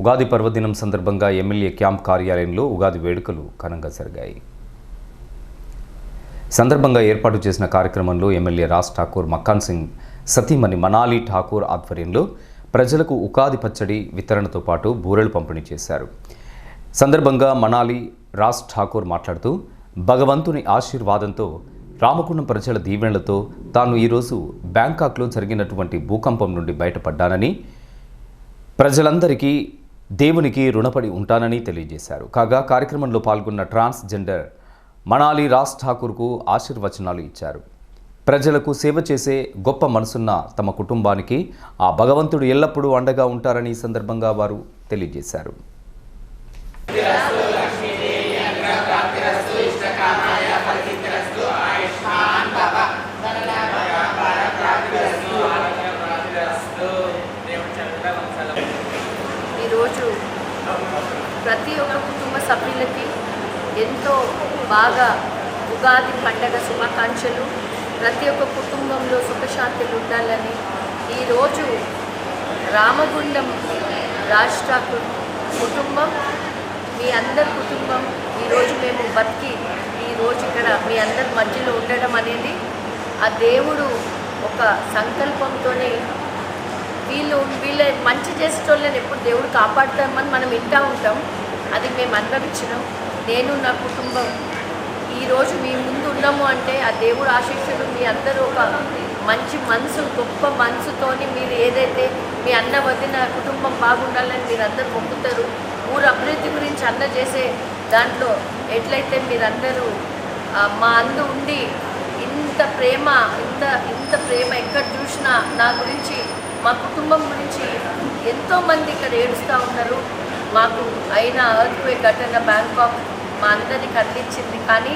ఉగాది పర్వదినం సందర్భంగా MLA camp కార్యాలయంలో ఉగాది వేడుకలు ఘనంగా జరిగాయి. సందర్భంగా ఏర్పాటు చేసిన కార్యక్రమంలో ఎమ్మెల్యే రాజ్ ఠాకూర్ మక్కాన్ సింగ్ సతీమణి మనాలి ఠాకూర్ ఆధ్వర్యంలో ప్రజలకు ఉగాది పచ్చడి వితరణతో పాటు బూరెలు పంపిణీ చేశారు. సందర్భంగా మనాలి రాజ్ ఠాకూర్ మాట్లాడుతూ భగవంతుని ఆశీర్వాదంతో రామకుండం ప్రజల దీవెనలతో తాను ఈరోజు బ్యాంకాక్లో జరిగినటువంటి భూకంపం నుండి బయటపడ్డానని ప్రజలందరికీ దేవునికి రుణపడి ఉంటానని తెలియజేశారు. కాగా కార్యక్రమంలో పాల్గొన్న ట్రాన్స్జెండర్ మనాలి రాజ్ ఠాకూర్కు ఆశీర్వచనాలు ఇచ్చారు. ప్రజలకు సేవ చేసే గొప్ప మనసున్న తమ కుటుంబానికి ఆ భగవంతుడు ఎల్లప్పుడూ అండగా ఉంటారని సందర్భంగా వారు తెలియజేశారు ఈరోజు ప్రతి ఒక్క కుటుంబ సభ్యులకి ఎంతో బాగా ఉగాది పండగ శుభాకాంక్షలు. ప్రతి ఒక్క కుటుంబంలో సుఖశాంతులు ఉండాలని ఈరోజు రామగుండం రాష్ట్ర కుటుంబం మీ అందరి కుటుంబం ఈరోజు మేము బతికి ఈరోజు ఇక్కడ మీ అందరి మధ్యలో ఉండడం అనేది ఆ దేవుడు ఒక సంకల్పంతోనే వీళ్ళు వీళ్ళ మంచి చేసేటోళ్ళని ఎప్పుడు దేవుడు కాపాడుతామని మనం వింటూ ఉంటాం. అది మేము అనుభవించినాం. నేను నా కుటుంబం. ఈరోజు మీ ముందు ఉన్నాము అంటే ఆ దేవుడు ఆశీస్సులు మీ అందరూ ఒక మంచి మనసు గొప్ప మనసుతోని మీరు ఏదైతే మీ అన్న వదిన కుటుంబం బాగుండాలని మీరందరూ అందరూ మొక్కుతారు. ఊరు అభివృద్ధి గురించి అన్న చేసే దాంట్లో ఎట్లయితే మీరందరూ మా అందు ఉండి ఇంత ప్రేమ ఇంత ఇంత ప్రేమ ఎక్కడ చూసినా నా గురించి మా కుటుంబం గురించి ఎంతోమంది ఇక్కడ ఏడుస్తూ ఉన్నారు. మాకు అయిన అర్త్వే ఘటన బ్యాంకాక్ మా అందరికి అందించింది కానీ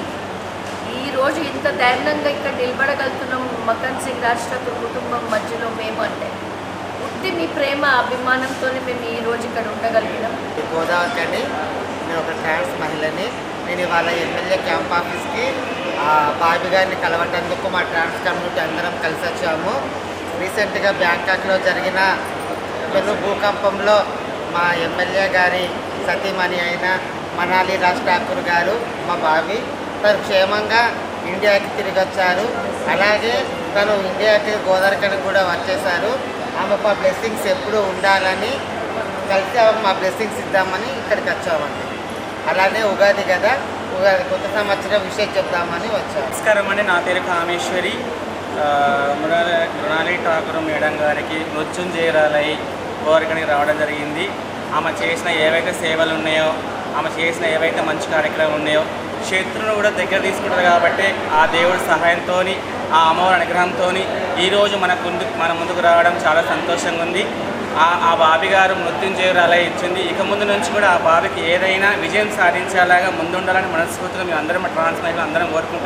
ఈరోజు ఇంత ధైర్యంగా ఇక్కడ నిలబడగలుగుతున్నాం మకన్ సింగ్ రాష్ట్ర కుటుంబం మధ్యలో మేము అంటే. ఉత్తి మీ ప్రేమ అభిమానంతోనే మేము ఈరోజు ఇక్కడ ఉండగలిగినాం. గోదావరి అండి నేను ఒక ట్రాన్స్ మహిళని. నేను ఇవాళ ఎమ్మెల్యే క్యాంప్ ఆఫీస్కి ఆ, బాబీ గారిని కలవటందుకు మా ట్రాన్స్ కమ్యూనిటీ అందరం కలిసి వచ్చాము రీసెంట్గా బ్యాంకాక్లో జరిగిన పెను భూకంపంలో మా ఎమ్మెల్యే గారి సతీమణి అయిన మనాలి రాజ్ ఠాకూర్ గారు మా బావి తను క్షేమంగా ఇండియాకి తిరిగి వచ్చారు అలాగే తను ఇండియాకి గోదావరికని కూడా వచ్చేసారు ఆమె మా బ్లెస్సింగ్స్ ఎప్పుడూ ఉండాలని కలిసి ఆమె మా బ్లెస్సింగ్స్ ఇద్దామని ఇక్కడికి వచ్చామండి. అలానే ఉగాది కదా ఉగాది కొత్త సంవత్సరం విషయం చెప్దామని వచ్చాం. నమస్కారం అండి. నా పేరు కామేశ్వరి. మృణాలి మృణాలి ఠాకూర్ మేడం గారికి మృత్యుంజయరాలై కోరికనికి రావడం జరిగింది. ఆమె చేసిన ఏవైతే సేవలు ఉన్నాయో ఆమె చేసిన ఏవైతే మంచి కార్యక్రమాలు ఉన్నాయో శత్రువును కూడా దగ్గర తీసుకుంటారు కాబట్టి ఆ దేవుడి సహాయంతో ఆ అమ్మవారి అనుగ్రహంతో ఈరోజు మన మన ముందుకు రావడం చాలా సంతోషంగా ఉంది. ఆ ఆ బాబి గారు మృత్యుంజయురాలై ఇచ్చింది. ఇక ముందు నుంచి కూడా ఆ బాబికి ఏదైనా విజయం సాధించేలాగా ముందుండాలని మనస్ఫూర్తిగా మేము అందరం ట్రాన్స్ అందరం కోరుకుంటున్నాం.